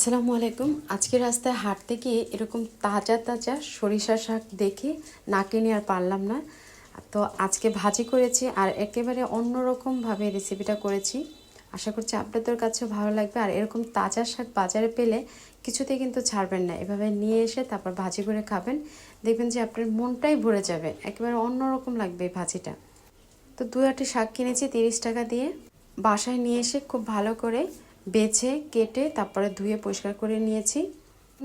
আসসালামু আলাইকুম। আজকে রাস্তায় হাঁটতে গিয়ে এরকম তাজা তাজা সরিষা শাক দেখে না কিনে আর পারলাম না। তো আজকে ভাজি করেছি আর একেবারে অন্যরকমভাবে রেসিপিটা করেছি। আশা করছি আপনাদের কাছেও ভালো লাগবে। আর এরকম তাজা শাক বাজারে পেলে কিছুতেই কিন্তু ছাড়বেন না। এভাবে নিয়ে এসে তারপর ভাজি করে খাবেন। দেখবেন যে আপনার মনটাই ভরে যাবে। একেবারে অন্যরকম লাগবে এই ভাজিটা। তো দু আটি শাক কিনেছি তিরিশ টাকা দিয়ে। বাসায় নিয়ে এসে খুব ভালো করে বেছে, কেটে, তারপরে ধুয়ে পরিষ্কার করে নিয়েছি।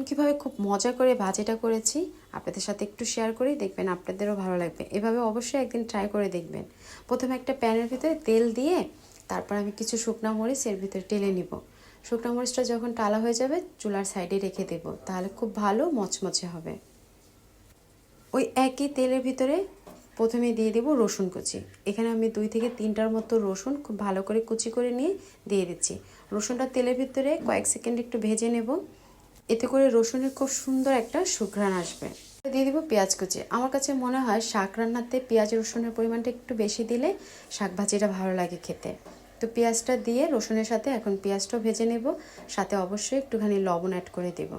কীভাবে খুব মজা করে ভাজিটা করেছি, আপনাদের সাথে একটু শেয়ার করি, দেখবেন আপনাদেরও ভালো লাগবে। এভাবে অবশ্যই একদিন ট্রাই করে দেখবেন। প্রথমে একটা প্যানের ভিতরে তেল দিয়ে, তারপর আমি কিছু শুকনো মরিচ এর ভিতরে টেলে নিব। শুকনো মরিচটা যখন টালা হয়ে যাবে, চুলার সাইডে রেখে দেব, তাহলে খুব ভালো মচমচে হবে। ওই একই তেলের ভিতরে প্রথমে দিয়ে দেব রসুন কুচি। এখানে আমি দুই থেকে তিনটার মতো রসুন খুব ভালো করে কুচি করে নিয়ে দিয়ে দিচ্ছি। রসুনটা তেলের ভিতরে কয়েক সেকেন্ড একটু ভেজে নেব। এতে করে রসুনের খুব সুন্দর একটা সুঘ্রাণ আসবে। দিয়ে দিব পেঁয়াজ কুচি। আমার কাছে মনে হয় শাক রান্নাতে পেঁয়াজ রসুনের পরিমাণটা একটু বেশি দিলে শাক ভাজিটা ভালো লাগে খেতে। তো পেঁয়াজটা দিয়ে রসুনের সাথে এখন পেঁয়াজটাও ভেজে নেব। সাথে অবশ্যই একটুখানি লবণ অ্যাড করে দেব।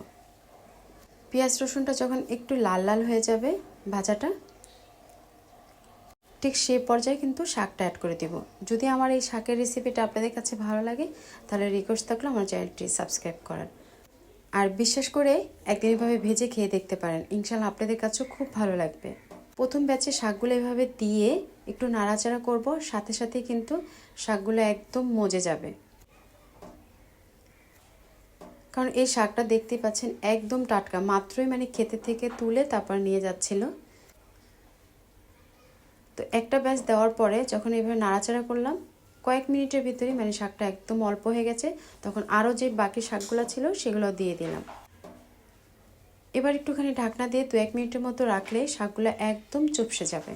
পেঁয়াজ রসুনটা যখন একটু লাল লাল হয়ে যাবে ভাজাটা ঠিক সে পর্যায়ে কিন্তু শাকটা অ্যাড করে দেব। যদি আমার এই শাকের রেসিপিটা আপনাদের কাছে ভালো লাগে, তাহলে রিকোয়েস্ট থাকল আমার চ্যানেলটি সাবস্ক্রাইব করার আর বিশ্বাস করে একদিন এভাবে ভেজে খেয়ে দেখতে পারেন। ইনশাল্লাহ আপনাদের কাছেও খুব ভালো লাগবে। প্রথম ব্যাচে শাকগুলো এভাবে দিয়ে একটু নাড়াচাড়া করব, সাথে সাথে কিন্তু শাকগুলো একদম মজে যাবে। কারণ এই শাকটা দেখতেই পাচ্ছেন একদম টাটকা, মাত্রই মানে খেতে থেকে তুলে তারপর নিয়ে যাচ্ছিল। তো একটা ব্যাচ দেওয়ার পরে যখন এভাবে নাড়াচাড়া করলাম, কয়েক মিনিটের ভিতরে মানে শাকটা একদম অল্প হয়ে গেছে, তখন আরও যে বাকি শাকগুলো ছিল সেগুলো দিয়ে দিলাম। এবার একটুখানি ঢাকনা দিয়ে দু এক মিনিটের মতো রাখলে শাকগুলো একদম চুপসে যাবে।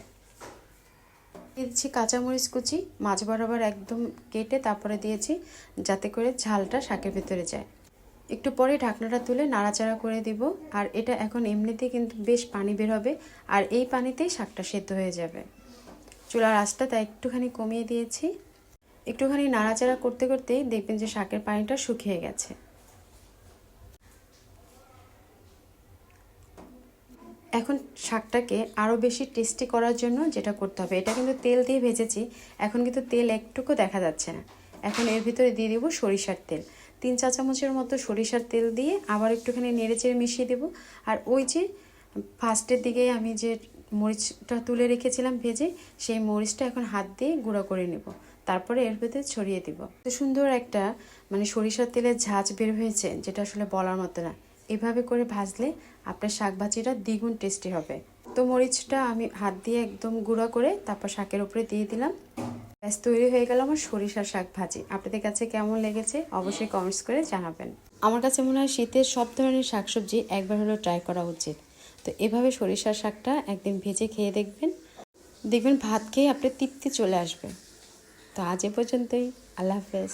দিয়েছি কাঁচামরিচ কুচি, মাছ বরাবর একদম কেটে তারপরে দিয়েছি, যাতে করে ঝালটা শাকের ভিতরে যায়। একটু পরে ঢাকনাটা তুলে নাড়াচাড়া করে দিব, আর এটা এখন এমনিতে কিন্তু বেশ পানি বের হবে, আর এই পানিতেই শাকটা সেদ্ধ হয়ে যাবে। চুলার আঁচটা তাই একটুখানি কমিয়ে দিয়েছি। একটুখানি নাড়াচাড়া করতে করতেই দেখবেন যে শাকের পানিটা শুকিয়ে গেছে। এখন শাকটাকে আরও বেশি টেস্টি করার জন্য যেটা করতে হবে, এটা কিন্তু তেল দিয়ে ভেজেছি, এখন কিন্তু তেল একটুকু দেখা যাচ্ছে না। এখন এর ভিতরে দিয়ে দেবো সরিষার তেল। তিন চা চামচের মতো সরিষার তেল দিয়ে আবার একটুখানি নেড়েচেড়ে মিশিয়ে দেবো। আর ওই যে ফার্স্টের দিকে আমি যে মরিচটা তুলে রেখেছিলাম ভেজে, সেই মরিচটা এখন হাত দিয়ে গুঁড়ো করে নেব। তারপরে এর ভেতরে ছড়িয়ে দিব। সুন্দর একটা মানে সরিষার তেলের ঝাঁজ বের হয়েছে, যেটা আসলে বলার মতো না। এভাবে করে ভাজলে আপনার শাক ভাজিটা দ্বিগুণ টেস্টি হবে। তো মরিচটা আমি হাত দিয়ে একদম গুঁড়ো করে তারপর শাকের উপরে দিয়ে দিলাম। ব্যাস, তৈরি হয়ে গেল আমার সরিষার শাক ভাজি। আপনাদের কাছে কেমন লেগেছে অবশ্যই কমেন্টস করে জানাবেন। আমার কাছে মনে হয় শীতের সব ধরনের শাকসবজি একবার হলেও ট্রাই করা উচিত। তো এভাবে সরিষার শাকটা একদিন ভেজে খেয়ে দেখবেন। দেখবেন ভাত খেয়ে আপনার তৃপ্তি চলে আসবে। তো আজ এ পর্যন্তই। আল্লাহ হাফেজ।